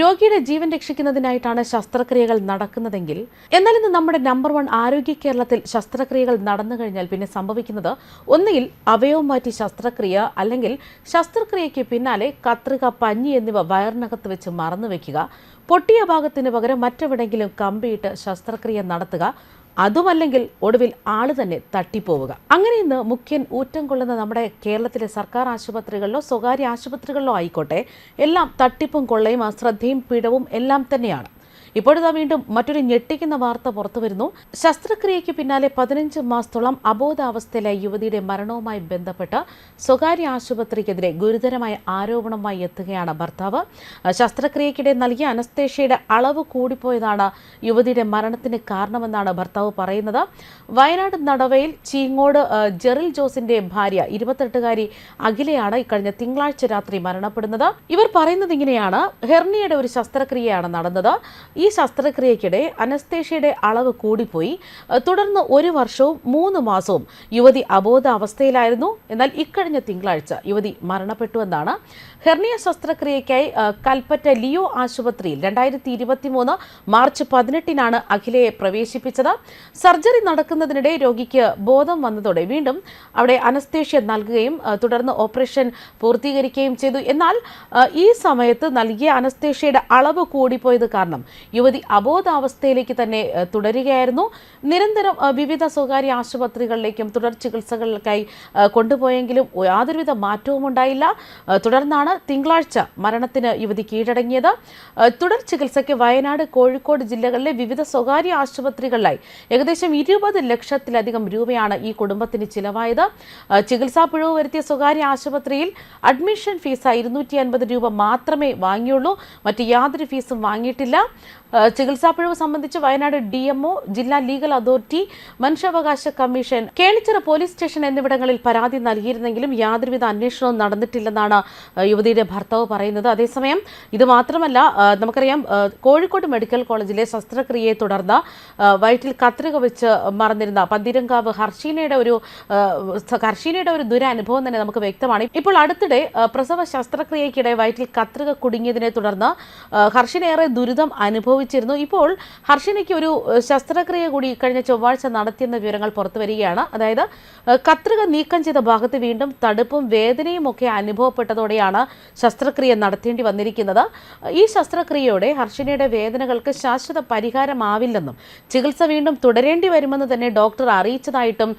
രോഗിയുടെ ജീവൻ രക്ഷിക്കുന്നതിനായിട്ടാണ് ശസ്ത്രക്രിയകൾ നടക്കുന്നതെങ്കിൽ എന്നാൽ ഇന്ന് നമ്മുടെ നമ്പർ വൺ ആരോഗ്യ കേരളത്തിൽ ശസ്ത്രക്രിയകൾ നടന്നു കഴിഞ്ഞാൽ പിന്നെ സംഭവിക്കുന്നത് ഒന്നുകിൽ അവയവം മാറ്റി ശസ്ത്രക്രിയ അല്ലെങ്കിൽ ശസ്ത്രക്രിയയ്ക്ക് പിന്നാലെ കത്രിക പഞ്ഞി എന്നിവ വയറിനകത്ത് വെച്ച് മറന്നു വെക്കുക. പൊട്ടിയ ഭാഗത്തിന് പകരം മറ്റെവിടെങ്കിലും കമ്പിയിട്ട് ശസ്ത്രക്രിയ നടത്തുക. അതുമല്ലെങ്കിൽ ഒടുവിൽ ആൾ തന്നെ തട്ടിപ്പോവുക. അങ്ങനെ ഇന്ന് മുഖ്യൻ ഊറ്റം കൊള്ളുന്ന നമ്മുടെ കേരളത്തിലെ സർക്കാർ ആശുപത്രികളിലോ സ്വകാര്യ ആശുപത്രികളിലോ ആയിക്കോട്ടെ എല്ലാം തട്ടിപ്പും കൊള്ളയും അശ്രദ്ധയും പിഴവും എല്ലാം തന്നെയാണ്. ഇപ്പോഴിതാ വീണ്ടും മറ്റൊരു ഞെട്ടിക്കുന്ന വാർത്ത പുറത്തു വരുന്നു. ശസ്ത്രക്രിയയ്ക്ക് പിന്നാലെ പതിനഞ്ച് മാസത്തോളം അബോധാവസ്ഥയിലെ യുവതിയുടെ മരണവുമായി ബന്ധപ്പെട്ട് സ്വകാര്യ ആശുപത്രിക്കെതിരെ ഗുരുതരമായ ആരോപണമായി എത്തുകയാണ് ഭർത്താവ്. ശസ്ത്രക്രിയയ്ക്കിടെ നൽകിയ അനസ്തേഷ്യയുടെ അളവ് കൂടിപ്പോയതാണ് യുവതിയുടെ മരണത്തിന് കാരണമെന്നാണ് ഭർത്താവ് പറയുന്നത്. വയനാട് നടവയിൽ ചീങ്ങോട് ജെറിൽ ജോസിന്റെ ഭാര്യ ഇരുപത്തെട്ടുകാരി അഖിലയാണ് ഇക്കഴിഞ്ഞ തിങ്കളാഴ്ച രാത്രി മരണപ്പെടുന്നത്. ഇവർ പറയുന്നത് ഇങ്ങനെയാണ്. ഹെർണിയയുടെ ഒരു ശസ്ത്രക്രിയയാണ് നടന്നത്. ശസ്ത്രക്രിയയ്ക്കിടെ അനസ്തേഷ്യയുടെ അളവ് കൂടിപ്പോയി. തുടർന്ന് ഒരു വർഷവും മൂന്ന് മാസവും യുവതി അബോധാവസ്ഥയിലായിരുന്നു. എന്നാൽ ഇക്കഴിഞ്ഞ തിങ്കളാഴ്ച യുവതി മരണപ്പെട്ടുവെന്നാണ്. ഹെർണിയ ശസ്ത്രക്രിയയ്ക്കായി കൽപ്പറ്റ ലിയോ ആശുപത്രിയിൽ രണ്ടായിരത്തി ഇരുപത്തി മൂന്ന് മാർച്ച് പതിനെട്ടിനാണ് അഖിലയെ പ്രവേശിപ്പിച്ചത്. സർജറി നടക്കുന്നതിനിടെ രോഗിക്ക് ബോധം വന്നതോടെ വീണ്ടും അവിടെ അനസ്തേഷ്യ നൽകുകയും തുടർന്ന് ഓപ്പറേഷൻ പൂർത്തീകരിക്കുകയും ചെയ്തു. എന്നാൽ ഈ സമയത്ത് നൽകിയ അനസ്തേഷ്യയുടെ അളവ് കൂടിപ്പോയത് കാരണം യുവതി അബോധാവസ്ഥയിലേക്ക് തന്നെ തുടരുകയായിരുന്നു. നിരന്തരം വിവിധ സ്വകാര്യ ആശുപത്രികളിലേക്കും തുടർ ചികിത്സകൾക്കായി കൊണ്ടുപോയെങ്കിലും യാതൊരുവിധ മാറ്റവും ഉണ്ടായില്ല. തുടർന്നാണ് തിങ്കളാഴ്ച മരണത്തിന് യുവതി കീഴടങ്ങിയത്. തുടർ ചികിത്സയ്ക്ക് വയനാട് കോഴിക്കോട് ജില്ലകളിലെ വിവിധ സ്വകാര്യ ആശുപത്രികളിലായി ഏകദേശം ഇരുപത് ലക്ഷത്തിലധികം രൂപയാണ് ഈ കുടുംബത്തിന് ചിലവായത്. ചികിത്സാ പിഴവ് വരുത്തിയ സ്വകാര്യ ആശുപത്രിയിൽ അഡ്മിഷൻ ഫീസ് ഇരുന്നൂറ്റി അൻപത് രൂപ മാത്രമേ വാങ്ങിയുള്ളൂ. മറ്റ് യാതൊരു ഫീസും വാങ്ങിയിട്ടില്ല. ചികിത്സാ പിഴവ് സംബന്ധിച്ച് വയനാട് ഡി എംഒ ജില്ലാ ലീഗൽ അതോറിറ്റി മനുഷ്യാവകാശ കമ്മീഷൻ കേളിച്ചിറ പോലീസ് സ്റ്റേഷൻ എന്നിവിടങ്ങളിൽ പരാതി നൽകിയിരുന്നെങ്കിലും യാതൊരുവിധ അന്വേഷണവും നടന്നിട്ടില്ലെന്നാണ് യുവതിയുടെ ഭർത്താവ് പറയുന്നത്. അതേസമയം ഇത് മാത്രമല്ല നമുക്കറിയാം കോഴിക്കോട് മെഡിക്കൽ കോളേജിലെ ശസ്ത്രക്രിയയെ തുടർന്ന് വയറ്റിൽ കത്രിക വെച്ച് മറന്നിരുന്ന പന്തിരങ്കാവ് ഹർഷീനയുടെ ഒരു ഹർഷീനയുടെ ഒരു ദുരനുഭവം തന്നെ നമുക്ക് വ്യക്തമാണ്. ഇപ്പോൾ അടുത്തിടെ പ്രസവ ശസ്ത്രക്രിയയ്ക്കിടെ വയറ്റിൽ കത്രിക കുടുങ്ങിയതിനെ തുടർന്ന് അഹ് ദുരിതം ദുരിതം അനുഭവിച്ചിരുന്നു ഇപ്പോൾ ഹർഷിനയ്ക്ക് ഒരു ശസ്ത്രക്രിയ കൂടി കഴിഞ്ഞ ചൊവ്വാഴ്ച നടത്തിയെന്ന വിവരങ്ങൾ പുറത്തു വരികയാണ് അതായത് കത്രിക നീക്കം ചെയ്ത ഭാഗത്ത് വീണ്ടും തടുപ്പും വേദനയും ഒക്കെ അനുഭവപ്പെട്ടതോടെയാണ് ശസ്ത്രക്രിയ നടത്തേണ്ടി വന്നിരിക്കുന്നത്. ഈ ശസ്ത്രക്രിയയോടെ ഹർഷിനയുടെ വേദനകൾക്ക് ശാശ്വത പരിഹാരമാവില്ലെന്നും ചികിത്സ വീണ്ടും തുടരേണ്ടി വരുമെന്ന് തന്നെ ഡോക്ടർ അറിയിച്ചതായിട്ടും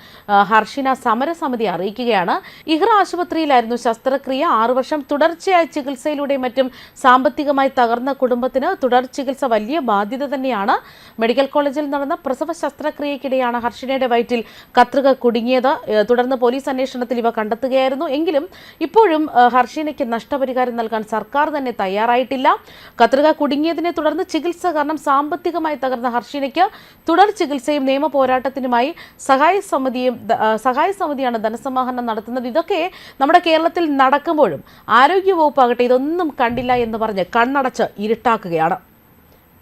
ഹർഷിന സമരസമിതി അറിയിക്കുകയാണ്. ഇഹ്റ ആശുപത്രിയിലായിരുന്നു ശസ്ത്രക്രിയ. ആറു വർഷം തുടർച്ചയായ ചികിത്സയിലൂടെ മറ്റും സാമ്പത്തികമായി തകർന്ന കുടുംബത്തിന് തുടർ ചികിത്സ വലിയ ബാധ്യത തന്നെയാണ്. മെഡിക്കൽ കോളേജിൽ നടന്ന പ്രസവ ശസ്ത്രക്രിയയ്ക്കിടെയാണ് ഹർഷിനയുടെ വയറ്റിൽ കത്രിക കുടുങ്ങിയത്. തുടർന്ന് പോലീസ് അന്വേഷണത്തിൽ ഇവ കണ്ടെത്തുകയായിരുന്നു. എങ്കിലും ഇപ്പോഴും ഹർഷിനയ്ക്ക് നഷ്ടപരിഹാരം നൽകാൻ സർക്കാർ തന്നെ തയ്യാറായിട്ടില്ല. കത്രിക കുടുങ്ങിയതിനെ തുടർന്ന് ചികിത്സ കാരണം സാമ്പത്തികമായി തകർന്ന ഹർഷിനയ്ക്ക് തുടർ ചികിത്സയും നിയമ പോരാട്ടത്തിനുമായി സഹായ സമിതിയും സഹായ സമിതിയാണ് ധനസമാഹരണം നടത്തുന്നത്. ഇതൊക്കെ നമ്മുടെ കേരളത്തിൽ നടക്കുമ്പോഴും ആരോഗ്യവകുപ്പാകട്ടെ ഇതൊന്നും കണ്ടില്ല എന്ന് പറഞ്ഞ് കണ്ണടച്ച് ഇരുട്ടാക്കുകയാണ്.